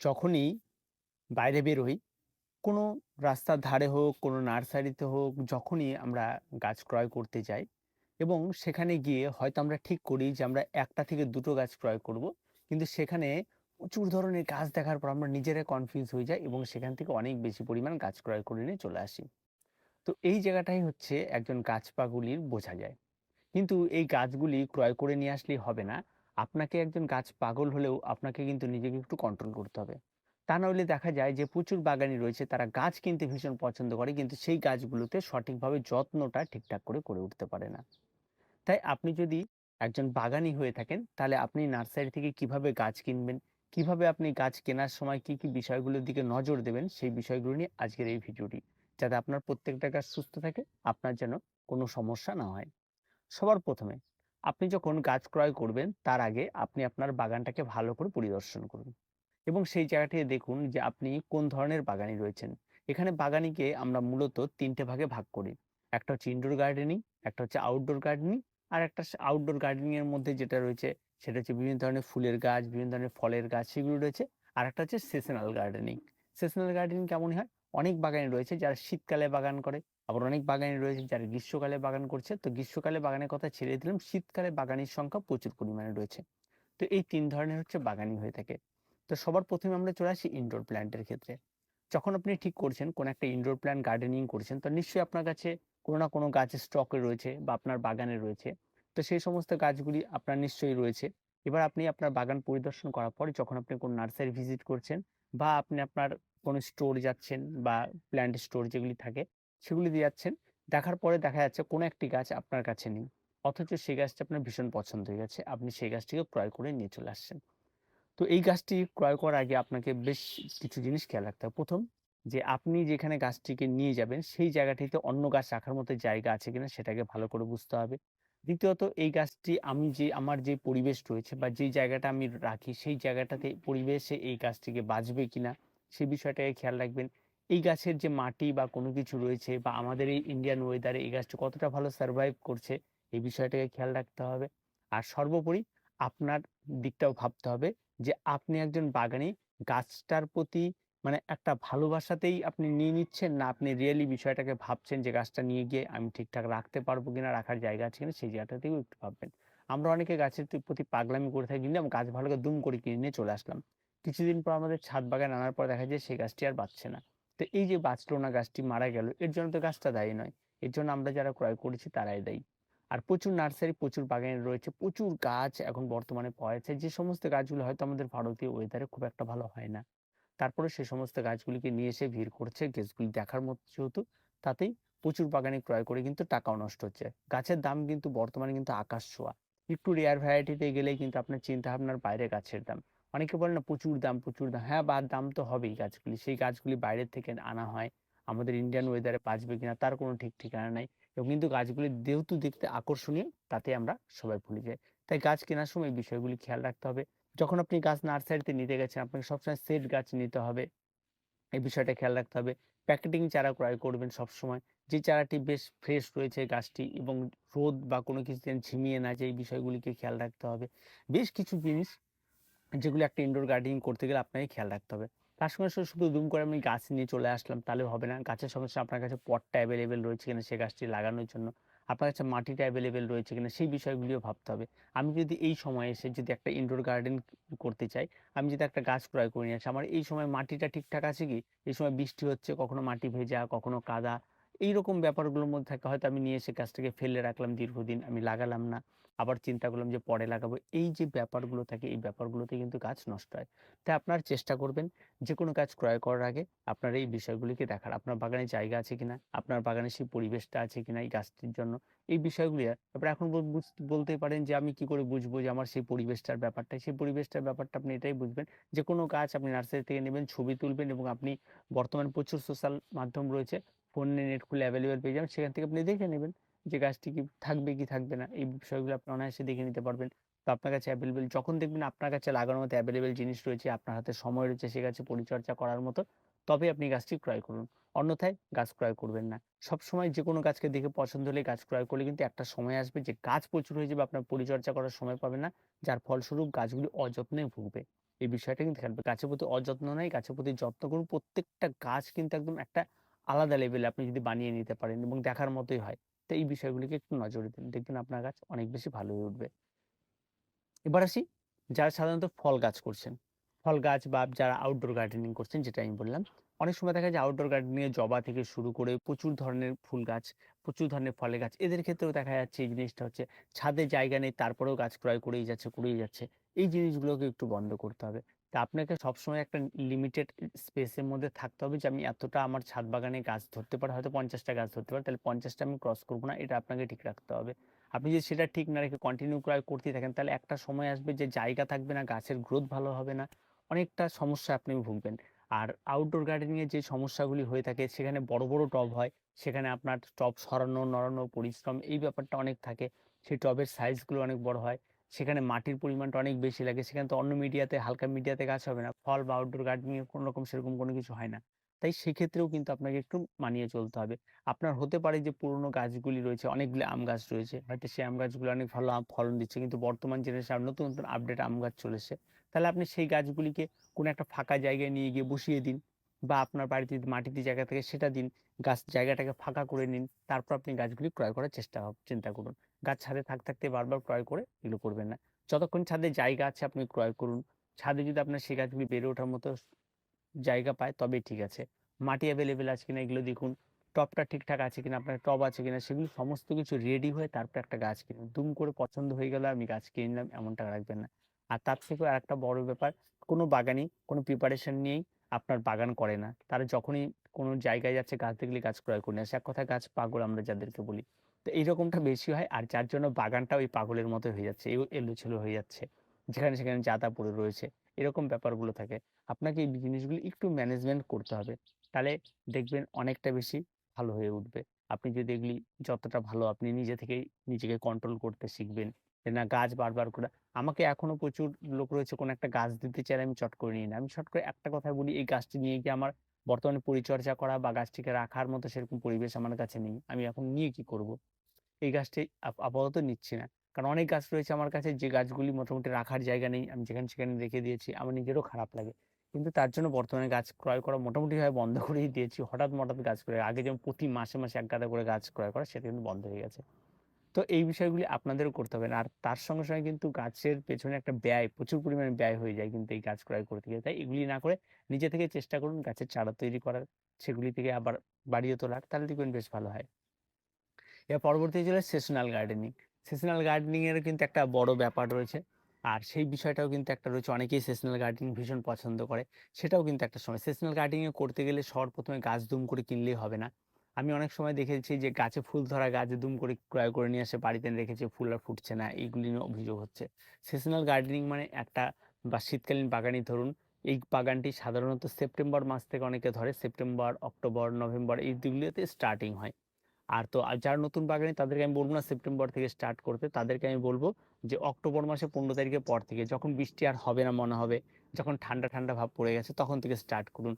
যখনই বাইরে বেরোই, কোনো রাস্তার ধারে হোক, কোনো নার্সারিতে হোক, যখনই আমরা গাছ ক্রয় করতে যাই এবং সেখানে গিয়ে হয়তো আমরা ঠিক করি যে আমরা একটা থেকে দুটো গাছ ক্রয় করব। কিন্তু সেখানে প্রচুর ধরনের গাছ দেখার পর আমরা নিজেরাই কনফিউজ হয়ে যাই এবং সেখান থেকে অনেক বেশি পরিমাণ গাছ ক্রয় করে নিয়ে চলে আসি। তো এই জায়গাটাই হচ্ছে একজন গাছপাগুলির বোঝা যায়। কিন্তু এই গাছগুলি ক্রয় করে নিয়ে আসলেই হবে না। আপনাকে একজন গাছ পাগল হলেও আপনাকে কিন্তু নিজেকে একটু কন্ট্রোল করতে হবে। তা নইলে দেখা যায় যে প্রচুর বাগানি রয়েছে তারা গাছ কিনতে ভীষণ পছন্দ করে কিন্তু সেই গাছগুলোতে সঠিকভাবে যত্নটা ঠিকঠাক করে করে উঠতে পারে না। তাই আপনি যদি একজন বাগানি হয়ে থাকেন তাহলে আপনি নার্সারি থেকে কীভাবে গাছ কিনবেন, কীভাবে আপনি গাছ কেনার সময় কি, কি বিষয়গুলোর দিকে নজর দেবেন সেই বিষয়গুলো নিয়ে আজকের এই ভিডিওটি। যাতে আপনার প্রত্যেকটা গাছ সুস্থ থাকে, আপনার যেন কোনো সমস্যা না হয়। সবার ১ম এ আপনি যখন গাছ ক্রয় করবেন তার আগে আপনি আপনার বাগানটাকে ভালো করে পরিদর্শন করুন এবং সেই জায়গাটি দেখুন যে আপনি কোন ধরনের বাগানি রয়েছেন। এখানে বাগানিকে আমরা মূলত তিনটে ভাগে ভাগ করি। একটা হচ্ছে ইনডোর গার্ডেনিং, একটা হচ্ছে আউটডোর গার্ডেনিং আর একটা আউটডোর গার্ডেনিং এর মধ্যে যেটা রয়েছে সেটা হচ্ছে বিভিন্ন ধরনের ফুলের গাছ, বিভিন্ন ধরনের ফলের গাছ সেগুলো রয়েছে। আর একটা হচ্ছে সেশনাল গার্ডেনিং। সেশনাল গার্ডেনিং কেমন হয়? অনেক বাগানি রয়েছে যারা শীতকালে বাগান করে। আবার অনেক বাগানি রয়েছে যারা গ্রীষ্মকালে বাগান করছে। তো গ্রীষ্মকালে বাগানের কথা ছেড়ে দিলাম। শীতকালে বাগানের সংখ্যা প্রচুর পরিমাণে রয়েছে। তো এই তিন ধরনের হচ্ছে বাগানি হয়ে থাকে। তো সবার প্রথমে আমরা চলে আসি ইনডোর প্ল্যান্টের ক্ষেত্রে। যখন আপনি ঠিক করছেন, কোন একটা ইনডোর প্ল্যান্ট গার্ডেনিং করছেন, তো নিশ্চয়ই আপনার কাছে কোনো না কোনো গাছের স্টকে রয়েছে বা আপনার বাগানে রয়েছে। তো সেই সমস্ত গাছগুলি আপনার নিশ্চয়ই রয়েছে। এবার আপনি আপনার বাগান পরিদর্শন করার পরে যখন আপনি কোনো নার্সারি ভিজিট করছেন বা আপনি আপনার কোনো স্টোর যাচ্ছেন বা প্ল্যান্ট স্টোর যেগুলি থাকে সেগুলিতে যাচ্ছেন। দেখার পরে দেখা যাচ্ছে কোনো একটি গাছ আপনার কাছে নেই। অথচ সেই গাছটা আপনার ভীষণ পছন্দ হয়ে গেছে। আপনি সেই গাছটিকে ক্রয় করে নিয়ে চলে আসছেন। তো এই গাছটি ক্রয় করার আগে আপনাকে বেশ কিছু জিনিস খেয়াল রাখতে হবে। প্রথম, যে আপনি যেখানে গাছটিকে নিয়ে যাবেন, সেই জায়গাটিতে অন্য গাছ রাখার মতো জায়গা আছে কিনা সেটাকে ভালো করে বুঝতে হবে। দ্বিতীয়ত, এই গাছটি আমি যে, আমার যে পরিবেশ রয়েছে বা যেই জায়গাটা আমি রাখি, সেই জায়গাটাতে পরিবেশে এই গাছটিকে বাঁচবে কিনা সেই বিষয়টাকে খেয়াল রাখবেন। এই গাছের যে মাটি বা কোনো কিছু রয়েছে বা আমাদের এই ইন্ডিয়ান ওয়েদারে এই গাছটি কতটা ভালো সারভাইভ করছে, এই বিষয়টাকে খেয়াল রাখতে হবে। আর সর্বোপরি আপনার দিকটাও ভাবতে হবে যে আপনি একজন বাগানি, গাছটার প্রতি মানে একটা ভালোবাসাতেই আপনি নিয়ে নিচ্ছেন না আপনি রিয়েলি বিষয়টাকে ভাবছেন যে গাছটা নিয়ে গিয়ে আমি ঠিকঠাক রাখতে পারব কিনা, রাখার জায়গা আছে কিনা সেই জায়গাটাতেও একটু ভাববেন। আমরা অনেকে গাছের প্রতি পাগলামি করে থাকি নিলাম গাছ ভালো করে দুম করে কিনে নিয়ে চলে আসলাম। কিছুদিন পর আমাদের ছাদ বাগান আনার পর দেখা যায় সেই গাছটি আর বাঁচছে না। তো এই যে বাঁচলো না গাছটি মারা গেল এর জন্য তো গাছটা দায়ী নয়। এর জন্য আমরা যারা ক্রয় করেছি তারাই দায়ী। আর প্রচুর নার্সারি, প্রচুর বাগানে রয়েছে, প্রচুর গাছ এখন বর্তমানে পাওয়া যাচ্ছে। যে সমস্ত গাছগুলো হয়তো আমাদের ভারতীয় ওয়েদারে খুব একটা ভালো হয় না। তারপরে সে সমস্ত গাছগুলিকে নিয়ে এসে ভিড় করছে গাছগুলি দেখার মতো যেহেতু তাতেই প্রচুর বাগানে ক্রয় করে কিন্তু টাকাও নষ্ট হচ্ছে। গাছের দাম কিন্তু বর্তমানে কিন্তু আকাশ ছোঁয়া। একটু রেয়ার ভ্যারাইটিতে গেলেই কিন্তু আপনার চিন্তা ভাবনার বাইরে গাছের দাম। অনেকে বলে না প্রচুর দাম, প্রচুর দাম। হ্যাঁ, বা দাম তো হবেই গাছগুলি। সেই গাছগুলি বাইরের থেকে আনা হয়। আমাদের ইন্ডিয়ান ওয়েদারে বাঁচবে কিনা তার কোনো ঠিক ঠিকানা নাই। এবং কিন্তু গাছগুলি যেহেতু দেখতে আকর্ষণীয় তাতে আমরা সবাই ভুলে যাই। তাই গাছ কেনার সময় বিষয়গুলি খেয়াল রাখতে হবে। যখন আপনি গাছ নার্সারিতে নিতে গেছেন আপনাকে সবসময় সেট গাছ নিতে হবে। এই বিষয়টা খেয়াল রাখতে হবে। প্যাকেটিং চারা ক্রয় করবেন সবসময়। যে চারাটি বেশ ফ্রেশ রয়েছে গাছটি এবং রোদ বা কোনো কিছুতে ঝিমিয়ে না যায় এই বিষয়গুলিকে খেয়াল রাখতে হবে। বেশ কিছু জিনিস যেগুলো একটা ইনডোর গার্ডেনিং করতে গেলে আপনাকে খেয়াল রাখতে হবে। তার সঙ্গে, সঙ্গে শুধু দুম করে আমি গাছ নিয়ে চলে আসলাম তাহলে হবে না। গাছের সঙ্গে আপনার কাছে পটটা অ্যাভেলেবেল রয়েছে কিনা সে গাছটি লাগানোর জন্য। আপনার কাছে মাটিটা অ্যাভেলেবেল রয়েছে কিনা সেই বিষয়গুলিও ভাবতে হবে। আমি যদি এই সময়ে এসে যদি একটা ইনডোর গার্ডেন করতে চাই, আমি যদি একটা গাছ ক্রয় করে নিয়ে আসি, আমার এই সময় মাটিটা ঠিকঠাক আছে কি? এই সময় বৃষ্টি হচ্ছে, কখনো মাটি ভেজা, কখনো কাদা। এইরকম ব্যাপারগুলোর মধ্যে থাকে হয়তো আমি নিয়ে এসে গাছটাকে ফেলে রাখলাম দীর্ঘদিন, আমি লাগালাম না। আবার চিন্তা করলাম যে পরে লাগাবো। এই যে ব্যাপারগুলো থাকে এই ব্যাপারগুলোতে কিন্তু গাছ নষ্ট হয়। তাই আপনার চেষ্টা করবেন যেকোনো গাছ ক্রয় করার আগে আপনার এই বিষয়গুলিকে দেখার। আপনার বাগানে জায়গা আছে কিনা? আপনার বাগানে সেই পরিবেশটা আছে কিনা এই গাছটির জন্য? এই বিষয়গুলি তারপরে এখন বল বুঝ বলতেই পারেন যে আমি কি করে বুঝব যে আমার সেই পরিবেশটার ব্যাপারটা? সেই পরিবেশটার ব্যাপারটা আপনি এটাই বুঝবেন যে কোনো গাছ আপনি নার্সারি থেকে নেবেন, ছবি তুলবেন এবং আপনি বর্তমানে প্রচুর সোশ্যাল মাধ্যম রয়েছে। ফোনে নেট খুলে এভেইলেবল পেয়ে যাবেন। সেখান থেকে আপনি দেখে নেবেন যে গাছটি কি থাকবে কি থাকবে না। এই বিষয়গুলো আপনি অনায়াসে দেখে নিতে পারবেন। তো আপনার কাছে এভেইলেবল যখন দেখবেন আপনার কাছে লাগানোর মতো এভেইলেবল জিনিস রয়েছে, আপনার হাতে সময় রয়েছে সে গাছের পরিচর্যা করার মতো, তবে আপনি গাছটি ক্রয় করুন। অন্যথায় গাছ ক্রয় করবেন না। সবসময় যেকোনো গাছকে দেখে পছন্দ হলে গাছ ক্রয় করলে কিন্তু একটা সময় আসবে যে গাছ প্রচুর হয়ে যাবে, আপনার পরিচর্যা করার সময় পাবেন না। যার ফলস্বরূপ গাছগুলি অযত্নে ভুগবে। এই বিষয়টা কিন্তু খেয়াল। গাছের প্রতি অযত্ন নাই, গাছের প্রতি যত্ন করুন। প্রত্যেকটা গাছ কিন্তু একদম একটা আলাদা লেভেলে আপনি যদি বানিয়ে নিতে পারেন এবং দেখার মতোই হয়। তো এই বিষয়গুলিকে একটু নজরে দিন। দেখবেন আপনার গাছ অনেক বেশি ভালো হয়ে উঠবে। এবার আসি যারা সাধারণত ফল গাছ করছেন। ফল গাছ বা যারা আউটডোর গার্ডেনিং করছেন যেটা আমি বললাম। অনেক সময় দেখা যায় আউটডোর গার্ডেনিংয়ে জবা থেকে শুরু করে প্রচুর ধরনের ফুল গাছ, প্রচুর ধরনের ফলের গাছ এদের ক্ষেত্রেও দেখা যাচ্ছে এই জিনিসটা হচ্ছে ছাদে জায়গা নেই তারপরেও গাছ ক্রয় করেই যাচ্ছে, করেই যাচ্ছে। এই জিনিসগুলোকে একটু বন্ধ করতে হবে। তা আপনাকে সবসময় একটা লিমিটেড স্পেসের মধ্যে থাকতে হবে যে আমি এতটা আমার ছাদ বাগানে গাছ ধরতে পারে হয়তো পঞ্চাশটা গাছ ধরতে পারে। তাহলে পঞ্চাশটা আমি ক্রস করব না। এটা আপনাকে ঠিক রাখতে হবে। আপনি যদি সেটা ঠিক না রেখে কন্টিনিউ করতেই থাকেন তাহলে একটা সময় আসবে যে জায়গা থাকবে না, গাছের গ্রোথ ভালো হবে না। অনেকটা সমস্যা আপনি ভুগবেন। আর আউটডোর গার্ডেনিং এর যে সমস্যাগুলি হয়ে থাকে সেখানে বড়, বড় টব হয়। সেখানে আপনার টব সরানো, নড়ানো, পরিশ্রম এই ব্যাপারটা অনেক থাকে। সেই টবের সাইজগুলো অনেক বড় হয়। সেখানে মাটির পরিমাণটা অনেক বেশি লাগে। সেখানে তো অন্য মিডিয়াতে হালকা মিডিয়াতে গাছ হবে না। ফল বা আউটডোর গার্ডেনিং কোনো রকম সেরকম কোনো কিছু হয় না। তাই সেক্ষেত্রেও কিন্তু আপনাকে একটু মানিয়ে চলতে হবে। আপনার হতে পারে যে পুরনো গাছগুলি রয়েছে, অনেকগুলি আম গাছ রয়েছে। হয়তো সেই আম গাছগুলো অনেক ভালো ফলন দিচ্ছে। কিন্তু বর্তমান জেনারেশন নতুন, নতুন আপডেট আম গাছ চলেছে তাহলে আপনি সেই গাছগুলিকে কোনো একটা ফাঁকা জায়গায় নিয়ে গিয়ে বসিয়ে দিন। বা আপনার বাড়িতে যদি মাটিতে জায়গা থাকে সেটা দিন। গাছ জায়গাটাকে ফাঁকা করে নিন। তারপর আপনি গাছগুলি ক্রয় করার চেষ্টা চিন্তা করুন। গাছ ছাদে থাকতে, থাকতে বারবার ক্রয় করে এগুলো করবেন না। যতক্ষণ ছাদে জায়গা আছে আপনি ক্রয় করুন। ছাদে যদি আপনার সেই গাছগুলি বেড়ে ওঠার মতো জায়গা পায় তবেই ঠিক আছে। মাটি অ্যাভেলেবেল আছে কিনা এগুলো দেখুন। টবটা ঠিকঠাক আছে কিনা, আপনার টব আছে কিনা সেগুলো সমস্ত কিছু রেডি হয়ে তারপর একটা গাছ কিনুন। দুম করে পছন্দ হয়ে গেল আমি গাছ কিনে নিলাম এমনটা রাখবেন না। আর তার থেকেও আর একটা বড় ব্যাপার কোনো বাগানি কোনো প্রিপারেশন নিয়েই আপনার বাগান করে না। তারা যখনই কোনো জায়গায় যাচ্ছে, গাছ দেখলে গাছ ক্রয় করে আসে। এক কথায় গাছ, পাগল আমরা যাদেরকে বলি। তো এইরকমটা বেশি হয় আর যার জন্য বাগানটা ওই পাগলের মতো হয়ে যাচ্ছে। এও এলোমেলো হয়ে যাচ্ছে। যেখানে সেখানে জাদা পড়ে রয়েছে। এরকম ব্যাপারগুলো থাকে। আপনাকে এই জিনিসগুলো একটু ম্যানেজমেন্ট করতে হবে। তাহলে দেখবেন অনেকটা বেশি ভালো হয়ে উঠবে। আপনি যদি এগুলি যতটা ভালো আপনি নিজে থেকেই নিজেকে কন্ট্রোল করতে শিখবেন। যে না গাছ বারবার করে আমাকে এখনও প্রচুর লোক রয়েছে কোনো একটা গাছ দিতে চাইলে আমি চট করে নিই না। আমি চট করে একটা কথা বলি এই গাছটি নিয়ে গিয়ে আমার বর্তমানে পরিচর্যা করা বা গাছটিকে রাখার মতো সেরকম পরিবেশ আমার কাছে নেই। আমি এখন নিয়ে কি করব? এই গাছটি আপ আপাতত নিচ্ছি না। কারণ অনেক গাছ রয়েছে আমার কাছে যে গাছগুলি মোটামুটি রাখার জায়গা নেই। আমি যেখানে সেখানে রেখে দিয়েছি। আমার নিজেরও খারাপ লাগে। কিন্তু তার জন্য বর্তমানে গাছ ক্রয় করা মোটামুটি মোটামুটিভাবে বন্ধ করেই দিয়েছি। হঠাৎ, মঠাৎ গাছ ক্রয় আগে যেমন প্রতি মাসে, মাসে এক গাদা করে গাছ ক্রয় করা সেটা কিন্তু বন্ধ হয়ে গেছে। তো এই বিষয়গুলি আপনাদেরও করতে হবে। আর তার সঙ্গে, সঙ্গে কিন্তু গাছের পেছনে একটা ব্যয় প্রচুর পরিমাণে ব্যয় হয়ে যায় কিন্তু এই গাছ ক্রয় করতে গিয়ে। তাই এগুলি না করে নিজে থেকে চেষ্টা করুন গাছের চারা তৈরি করার। সেগুলি থেকে আবার বাড়িয়ে তোলার। তাহলে দেখবেন বেশ ভালো হয়। এর পরবর্তী ছিল সেসনাল গার্ডেনিং। সেশনাল গার্ডেনিং এরও কিন্তু একটা বড় ব্যাপার রয়েছে। আর সেই বিষয়টাও কিন্তু একটা রয়েছে অনেকেই সেশনাল গার্ডেনিং ভীষণ পছন্দ করে। সেটাও কিন্তু একটা সময়। সেশনাল গার্ডেনিং করতে গেলে সবার ১ম এ গাছ দুম করে কিনলেই হবে না। আমি অনেক সময় দেখেছি যে গাছে ফুল ধরা গাছ দুম করে ক্রয় করে নিয়ে এসে বাড়িতে রেখেছে ফুল আর ফুটছে না। এইগুলি নিয়ে অভিযোগ হচ্ছে। সেসনাল গার্ডেনিং মানে একটা বা শীতকালীন বাগানই ধরুন। এই বাগানটি সাধারণত সেপ্টেম্বর মাস থেকে অনেকে ধরে। সেপ্টেম্বর, অক্টোবর, নভেম্বর এই দিকগুলোতে স্টার্টিং হয়। আর তো যারা নতুন বাগানে তাদেরকে আমি বলব না সেপ্টেম্বর থেকে স্টার্ট করতে। তাদেরকে আমি বলব যে অক্টোবর মাসে ১৫ তারিখের পর থেকে যখন বৃষ্টি আর হবে না মনে হবে, যখন ঠান্ডা, ঠান্ডা ভাব পড়ে গেছে তখন থেকে স্টার্ট করুন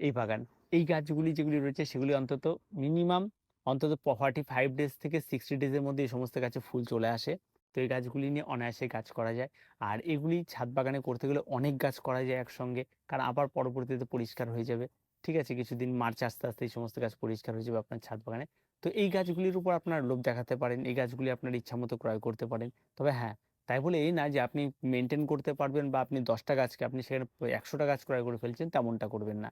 এই বাগান। এই গাছগুলি যেগুলি রয়েছে সেগুলি অন্তত মিনিমাম অন্তত প 45 ডেজ থেকে 60 ডেজ এর মধ্যে এই সমস্ত গাছে ফুল চলে আসে। তো এই গাছগুলি নিয়ে অনায়াসে কাজ করা যায়। আর এগুলি ছাদ বাগানে করতে গেলে অনেক গাছ করা যায় একসঙ্গে। কারণ আবার পরবর্তীতে পরিষ্কার হয়ে যাবে। ঠিক আছে? কিছুদিন মার্চ আস্তে আস্তে এই সমস্ত গাছ পরিষ্কার হয়ে যাবে আপনার ছাদ বাগানে। তো এই গাছগুলির উপর আপনার লোভ দেখাতে পারেন। এই গাছগুলি আপনার ইচ্ছা মতো ক্রয় করতে পারেন। তবে হ্যাঁ, তাই বলে এই না যে আপনি মেনটেন করতে পারবেন বা আপনি দশটা গাছকে আপনি সেখানে একশোটা গাছ ক্রয় করে ফেলছেন তেমনটা করবেন না।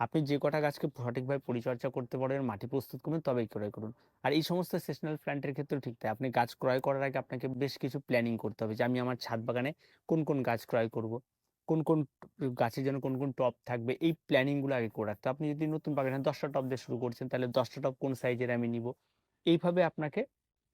আপনি যে কটা গাছকে সঠিকভাবে পরিচর্যা করতে পারবেন, মাটি প্রস্তুত করবেন তবেই ক্রয় করুন। আর এই সমস্ত সেসনাল প্ল্যান্ট এর ক্ষেত্রেও ঠিক তাই। আপনি গাছ ক্রয় করার আগে আপনাকে বেশ কিছু প্ল্যানিং করতে হবে যে আমি আমার ছাদ বাগানে কোন, কোন গাছ ক্রয় করব। কোন, কোন গাছের জন্য কোন, কোন টব থাকবে এই প্ল্যানিংগুলো আগে করে রাখতে আপনি যদি নতুন বাগানে দশটা টপ দিয়ে শুরু করছেন তাহলে দশটা টপ কোন সাইজের আমি নিব। এইভাবে আপনাকে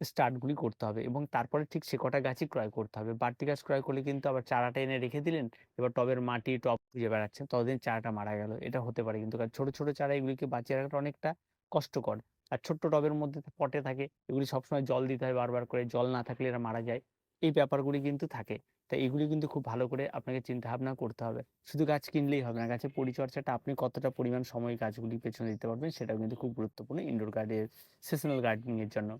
স্টার্ট গুলি করতে হবে এবং তারপরে ঠিক সে কটা গাছই ক্রয় করতে হবে। বাড়তি গাছ ক্রয় করলে কিন্তু আবার চারাটা এনে রেখে দিলেন। এবার টবের মাটি, টব খুঁজে বেড়াচ্ছেন। ততদিন চারাটা মারা গেল। এটা হতে পারে কিন্তু কারণ ছোট, ছোট চারা এগুলিকে বাঁচিয়ে রাখাটা অনেকটা কষ্টকর। আর ছোট্ট টবের মধ্যে পটে থাকে। এগুলি সবসময় জল দিতে হয় বারবার করে। জল না থাকলে এরা মারা যায়। এই ব্যাপারগুলি কিন্তু থাকে। তাই এগুলি কিন্তু খুব ভালো করে আপনাকে চিন্তা ভাবনা করতে হবে। শুধু গাছ কিনলেই হবে না। গাছের পরিচর্যাটা আপনি কতটা পরিমাণ সময় গাছগুলির পেছনে দিতে পারবেন সেটাও কিন্তু খুব গুরুত্বপূর্ণ ইনডোর গার্ডের সেসনাল গার্ডেনিং এর জন্য।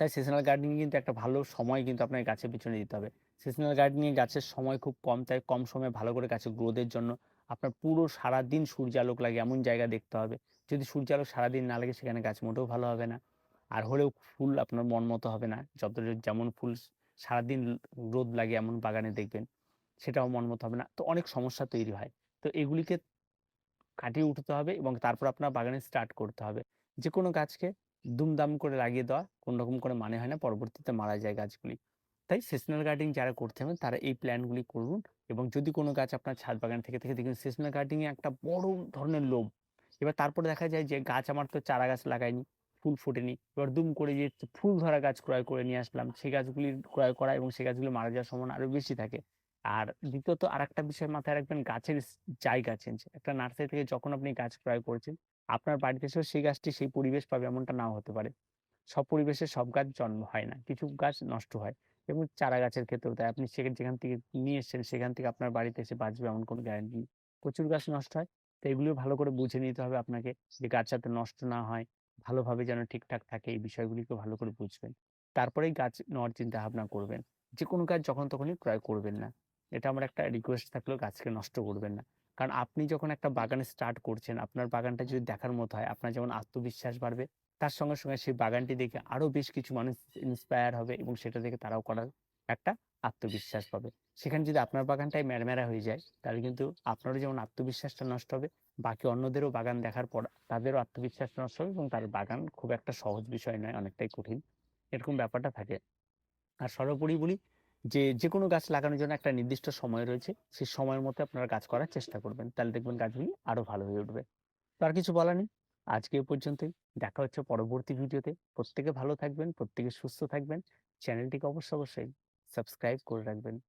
তাই সেসনাল গার্ডেনিং কিন্তু একটা ভালো সময় কিন্তু আপনার গাছের পিছনে দিতে হবে। সেসনাল গার্ডেনিং গাছের সময় খুব কম, তাই কম সময়ে ভালো করে গাছের গ্রোথের জন্য আপনার পুরো সারাদিন সূর্যালোক লাগে এমন জায়গা দেখতে হবে। যদি সূর্যালোক সারাদিন না লাগে সেখানে গাছ মোটেও ভালো হবে না। আর হলেও ফুল আপনার মন মতো হবে না। যত যেমন ফুল সারাদিন রোদ লাগে এমন বাগানে দেখবেন, সেটাও মন মতো হবে না। তো অনেক সমস্যা তৈরি হয়। তো এগুলিকে কাটিয়ে উঠতে হবে এবং তারপর আপনার বাগানে স্টার্ট করতে হবে। যে কোনো গাছকে দুমদাম করে লাগিয়ে দেওয়া, কোনো রকম করে মানে হয় না, পরবর্তীতে মারা যায় গাছগুলি। তাই সেসনাল গার্ডেনিং যারা করতে হবে, তারা এই প্ল্যানগুলি করুন এবং যদি কোনো গাছ আপনার ছাদ বাগান থেকে থেকে দেখুন সেসনাল গার্ডেনিংয়ে একটা বড় ধরনের লোভ এবার তারপরে দেখা যায় যে গাছ আমার তো চারা গাছ লাগায়নি ফুল ফোটেনি। এবার দুম করে যে ফুল ধরা গাছ ক্রয় করে নিয়ে আসলাম, সেই গাছগুলি ক্রয় করা এবং সেই গাছগুলি মারা যাওয়ার সম্ভাবনা আরও বেশি থাকে। আর দ্বিতীয়ত আর একটা বিষয় মাথায় রাখবেন, গাছের জায়গা চেঞ্জ একটা নার্সারি থেকে যখন আপনি গাছ ক্রয় করছেন আপনার বাড়িতে এসেও সেই গাছটি সেই পরিবেশ পাবে এমনটা নাও হতে পারে। সব পরিবেশে সব গাছ জন্ম হয় না, কিছু গাছ নষ্ট হয় এবং চারা গাছের ক্ষেত্রেও তাই। আপনি সেখানে, যেখান থেকে নিয়ে এসছেন সেখান থেকে আপনার বাড়িতে এসে বাঁচবে এমন কোনো গ্যারান্টি নেই প্রচুর গাছ নষ্ট হয়। তো এগুলিও ভালো করে বুঝে নিতে হবে আপনাকে যে গাছ যাতে নষ্ট না হয়, ভালোভাবে যেন ঠিকঠাক থাকে এই বিষয়গুলিকে ভালো করে বুঝবেন। তারপরেই গাছ নেওয়ার চিন্তা ভাবনা করবেন। যে কোনো গাছ যখন তখনই ক্রয় করবেন না। এটা আমার একটা রিকোয়েস্ট থাকলেও গাছকে নষ্ট করবেন না। কারণ আপনি যখন একটা বাগানে স্টার্ট করছেন, আপনার বাগানটা যদি দেখার মতো হয়, আপনার যেমন আত্মবিশ্বাস বাড়বে, তার সঙ্গে সঙ্গে সেই বাগানটি দেখে আরও বেশ কিছু মানুষ ইন্সপায়ার হবে এবং সেটা দেখে তারাও করার একটা আত্মবিশ্বাস পাবে। সেখানে যদি আপনার বাগানটাই ম্যারম্যারা হয়ে যায়, তাহলে কিন্তু আপনারও যেমন আত্মবিশ্বাসটা নষ্ট হবে, বাকি অন্যদেরও বাগান দেখার পর তাদেরও আত্মবিশ্বাস নষ্ট হবে এবং তার বাগান খুব একটা সহজ বিষয় নয়, অনেকটাই কঠিন। এরকম ব্যাপারটা থাকে। আর সর্বোপরি বলি যে যে কোনো গাছ লাগানোর জন্য একটা নির্দিষ্ট সময় রয়েছে সেই সময়ের মধ্যে আপনারা গাছ করার চেষ্টা করবেন। তাহলে দেখবেন গাছগুলি আরও ভালো হয়ে উঠবে। তো আর কিছু বলার নেই। আজকে এ পর্যন্তই। দেখা হচ্ছে পরবর্তী ভিডিওতে। প্রত্যেকে ভালো থাকবেন, প্রত্যেকে সুস্থ থাকবেন। চ্যানেলটিকে অবশ্যই অবশ্যই সাবস্ক্রাইব করে রাখবেন।